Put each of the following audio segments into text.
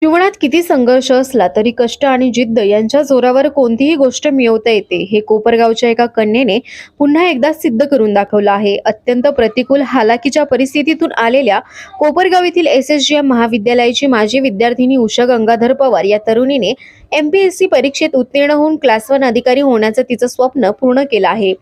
you wanna. जीवनात किती संघर्ष असला तरी कष्ट आणि जिद्द यांच्या जोरावर कोणतीही गोष्ट मिळवता येते हे कोपरगावच्या एका कन्येने पुन्हा एकदा सिद्ध करून दाखवलं आहे. अत्यंत प्रतिकूल हालाकीच्या परिस्थितीतून आलेल्या कोपरगाव येथील एस एस जी एम महाविद्यालयाची माजी विद्यार्थिनी उषा गंगाधर पवार या तरुणीने एम पी एस सी परीक्षेत उत्तीर्ण होऊन क्लास वन अधिकारी होण्याचं तिचं स्वप्न पूर्ण केलं आहे.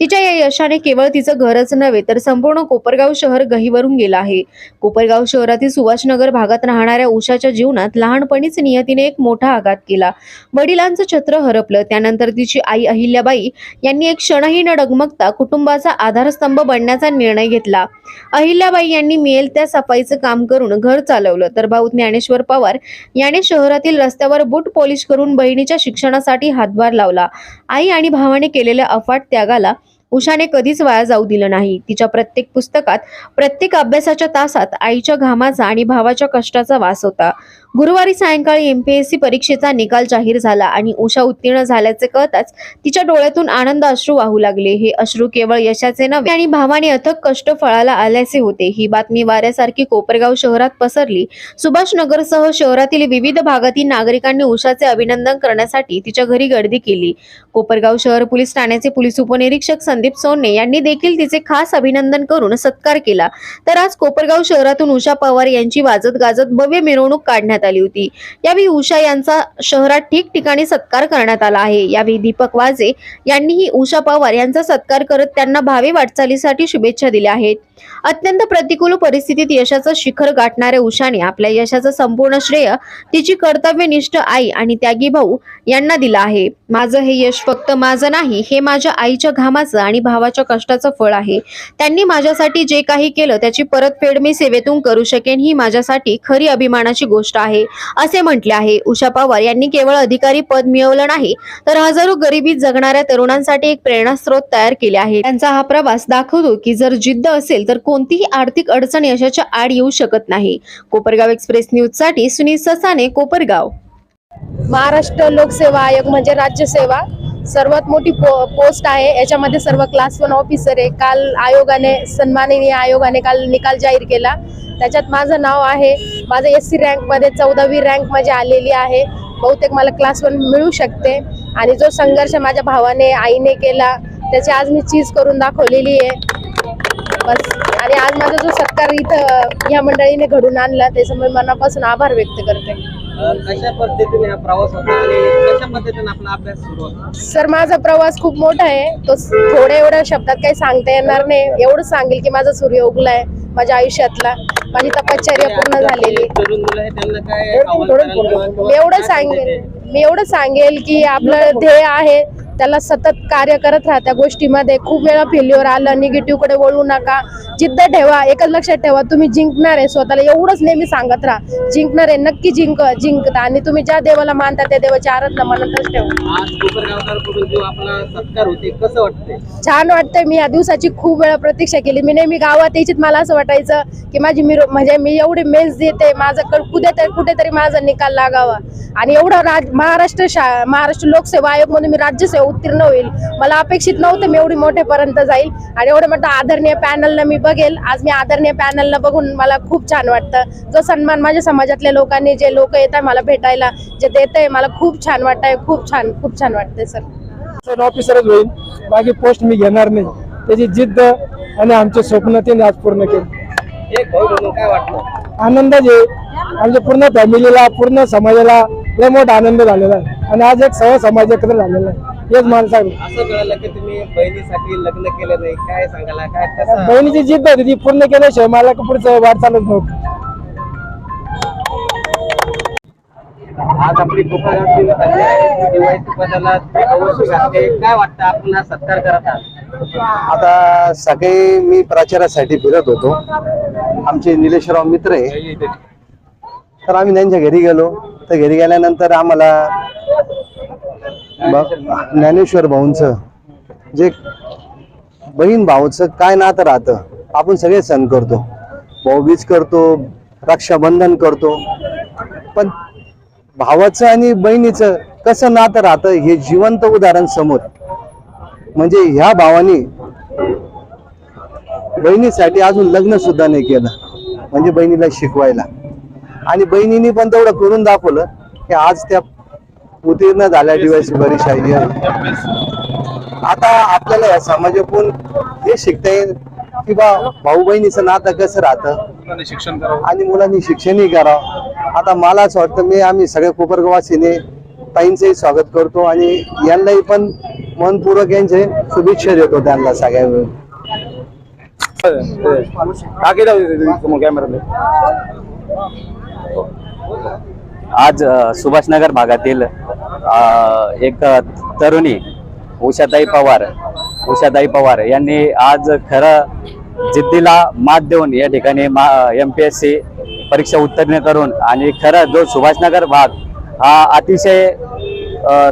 तिच्या या यशाने केवळ तिचं घरच नव्हे तर संपूर्ण कोपरगाव शहर गहीवरून गेलं आहे. कोपरगाव शहरातील सुभाषनगर भागात राहणाऱ्या उषाच्या जीवनात लहान लहानपणीच नियतीने एक मोठा आघात केला. वडिलांचं छत्र हरपलं. त्यानंतर तिची आई अहिल्याबाई यांनी एक क्षणही न डगमगता कुटुंबाचा आधारस्तंभ बनण्याचा निर्णय घेतला. अहिल्याबाई यांनी मिळेल त्या सफाईचं काम करून घर चालवलं. तर भाऊ ज्ञानेश्वर पवार याने शहरातील रस्त्यावर बूट पॉलिश करून बहिणीच्या शिक्षणासाठी हातभार लावला. आई आणि भावाने केलेल्या अफाट त्यागाला उषाने कधीच वाया जाऊ दिलं नाही. तिच्या प्रत्येक पुस्तकात प्रत्येक अभ्यासाच्या तासात आईच्या घामाचा आणि भावाच्या कष्टाचा वास होता. गुरुवारी सायंकाळी एमपीएससी परीक्षेचा निकाल जाहीर झाला आणि उषा उत्तीर्ण झाल्याचे कळताच तिच्या डोळ्यातून आनंद अश्रू वाहू लागले. हे अश्रू केवळ यशाचे नव्हे आणि भावाने अथक कष्ट फळाला आल्याचे होते. ही बातमी वाऱ्यासारखी कोपरगाव शहरात पसरली. सुभाषनगरसह शहरातील विविध भागातील नागरिकांनी उषाचे अभिनंदन करण्यासाठी तिच्या घरी गर्दी केली. कोपरगाव शहर पोलीस ठाण्याचे पोलीस उपनिरीक्षक संदीप सोनने यांनी देखील तिचे खास अभिनंदन करून सत्कार केला. तर आज कोपरगाव शहरातून उषा पवार यांची वाजत गाजत भव्य मिरवणूक काढण्यात आली होती. यावेळी उषा यांचा शहरात ठिकठिकाणी सत्कार करण्यात आला आहे. यावेळी दीपक वाजे यांनीही उषा पवार यांचा सत्कार करत त्यांना भावी वाटचालीसाठी शुभेच्छा दिल्या आहेत. अत्यंत प्रतिकूल परिस्थितीत यशाचं शिखर गाठणाऱ्या उषाने आपल्या यशाचं संपूर्ण श्रेय तिची कर्तव्यनिष्ठ आई आणि त्यागी भाऊ यांना दिलं आहे. माझं हे यश फक्त माझं नाही हे माझ्या आईच्या घामाचं आणि भावाच्या कष्टाचं फळ आहे. त्यांनी माझ्यासाठी जे काही केलं त्याची परतफेड मी सेवेतून करू शकेन ही माझ्यासाठी खरी अभिमानाची गोष्ट आहे असे म्हटले आहे. उषा पवार यांनी केवळ अधिकारी पद मिळवलं नाही तर हजारो गरिबीत जगणाऱ्या तरुणांसाठी एक प्रेरणास्रोत तयार केले आहे. त्यांचा हा प्रवास दाखवतो की जर जिद्द असेल तर कोणतीही आर्थिक अडचण यशाच्या आड येऊ शकत नाही. कोपरगाव एक्सप्रेस न्यूजसाठी सुनील ससाने कोपरगाव. महाराष्ट्र लोकसेवा आयोग म्हणजे राज्यसेवा. सर्वात मोठी पो पोस्ट आहे. याच्यामध्ये सर्व क्लास वन ऑफिसर आहे. काल आयोगाने सन्माननीय आयोगाने काल निकाल जाहीर केला. त्याच्यात माझं नाव आहे. माझं एस सी रँकमध्ये चौदावी रँक माझी आलेली आहे. बहुतेक मला क्लास वन मिळू शकते. आणि जो संघर्ष माझ्या भावाने आईने केला त्याची आज मी चीज करून दाखवलेली आहे. बस. आणि आज माझा जो सत्कार इथं या मंडळीने घडून आणला त्याच्यामुळे मनापासून आभार व्यक्त करते. कशा पद्धतीने हा प्रवास होता आणि कशा पद्धतीने आपला अभ्यास सुरू होता? सर माझा प्रवास खूप मोठा आहे. तो थोड्या एवढ्या शब्दात काही सांगता येणार नाही. एवढं सांगेल की माझा सूर्य उगलाय माझ्या आयुष्यातला माझी तपश्चर्या पूर्ण झालेली. तरुण मुलं आहे त्यांना काय आव्हान कराल किंवा- मी एवढं सांगेल मी एवढं सांगेल की आपलं ध्येय आहे त्याला सतत कार्य करत राहा. त्या गोष्टीमध्ये खूप वेळा फेल्युअर आलं निगेटिव्हकडे वळू नका. जिद्द ठेवा एकच लक्षात ठेवा तुम्ही जिंकणार आहे स्वतःला. एवढंच नेहमी सांगत राहा. जिंकणार आहे नक्की जिंक जिंकता. आणि तुम्ही ज्या देवाला मानता त्या देवाच्या आराधना मनातच ठेवा. छान वाटतंय. मी या दिवसाची खूप वेळा प्रतीक्षा केली. मी नेहमी गावात यायचीत. मला असं वाटायचं की माझी मी म्हणजे मी एवढी मेन्स देते. माझं कुठेतरी कुठेतरी माझा निकाल लागावा. आणि एवढं राज महाराष्ट्र शा महाराष्ट्र लोकसेवा आयोग म्हणून मी राज्यसेवा उत्तीर्ण होईल. मला अपेक्षित नव्हतं मी एवढी मोठेपर्यंत जाईल. आणि एवढं मोठं आदरणीय पॅनलला मी बघेल. आज मी आदरणीय पॅनलला बघून मला खूप छान वाटतं. जो सन्मान माझ्या समाजातल्या लोकांनी जे लोक येत आहे मला भेटायला जे देत आहे मला खूप छान वाटतंय. खूप छान खूप छान वाटतंय सर. सर ऑफिसरच होईल. बाकी पोस्ट मी घेणार नाही. त्याची जिद्द आणि आमचे स्वप्न त्यांनी आज पूर्ण केले. एक भाऊ म्हणून काय वाटलं? आनंद जे आमच्या पूर्ण फॅमिलीला पूर्ण समाजाला लय मोठा आनंद झालेला आहे. आणि आज एक सर्व समाज एकत्र झालेला आहे. मला सांगलं असं कळलं की तुम्ही बहिणीसाठी लग्न केलं नाही. काय सांगायला? काय कसं? बहिणीची जिद्द होती ती पूर्ण केल्याशिवाय मला पुढचं वाट चालत नव्हती. आज आपली कोपरगावची कन्या आहे. दिवाळीच्या पदाला तुम्ही अवश्य घातले काय वाटतं आपण हा सत्कार करत आहात? आता सकाळी मी प्रचारासाठी फिरत होतो. आमचे निलेशराव मित्र. आहे तर आम्ही त्यांच्या घरी गेलो. तर घरी गेल्यानंतर आम्हाला ज्ञानेश्वर भाऊंचं जे बहीण भाऊचं काय नातं राहतं आपण सगळे सण करतो. भाऊबीज करतो रक्षाबंधन करतो. पण भावाचं आणि बहिणीचं कसं नातं राहतं हे जिवंत उदाहरण समोर. म्हणजे ह्या भावाने बहिणीसाठी अजून लग्न सुद्धा नाही केलं म्हणजे बहिणीला शिकवायला. आणि बहिणीने पण तेवढं करून दाखवलं की आज त्या उत्तीर्ण झाल्या डीवायसी परीक्षा आता आपल्याला या समाजातून हे शिकता येईल की बा भाऊ बहिणीचं नातं कसं राहतं? शिक्षण आणि मुलांनी शिक्षणही करावं. आता मला असं वाटतं मी आम्ही सगळ्या कोपरगावासीने ताईंचंही स्वागत करतो आणि यांनाही पण मनपूर्वक यांचे शुभेच्छा देतो त्यांना सगळ्या मिळून. कॅमेरा आज सुभाषनगर भागातील एक तरुणी उषाताई पवार उषाताई पवार यांनी आज खरं जिद्दीला मात देऊन या ठिकाणी एम पी एस सी परीक्षा उत्तीर्ण करून आणि खरं जो सुभाषनगर भाग हा अतिशय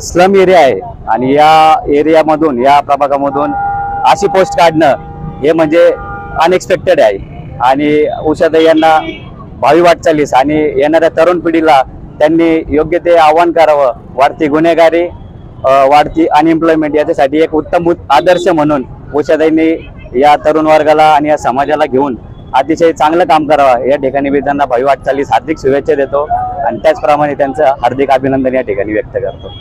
स्लम एरिया आहे आणि या एरियामधून या प्रभागामधून अशी पोस्ट काढणं हे म्हणजे अनएक्सपेक्टेड आहे. आणि उषाताई यांना भावी वाटचालीस आणि येणाऱ्या तरुण पिढीला त्यांनी योग्य ते आव्हान करावं वाढती गुन्हेगारी वाढती अनएम्प्लॉयमेंट याच्यासाठी एक उत्तम आदर्श म्हणून उषाताईंनी या तरुण वर्गाला आणि या समाजाला घेऊन अतिशय चांगलं काम करावं. या ठिकाणी मी त्यांना भावी वाटचालीस हार्दिक शुभेच्छा देतो आणि त्याचप्रमाणे त्यांचं हार्दिक अभिनंदन या ठिकाणी व्यक्त करतो.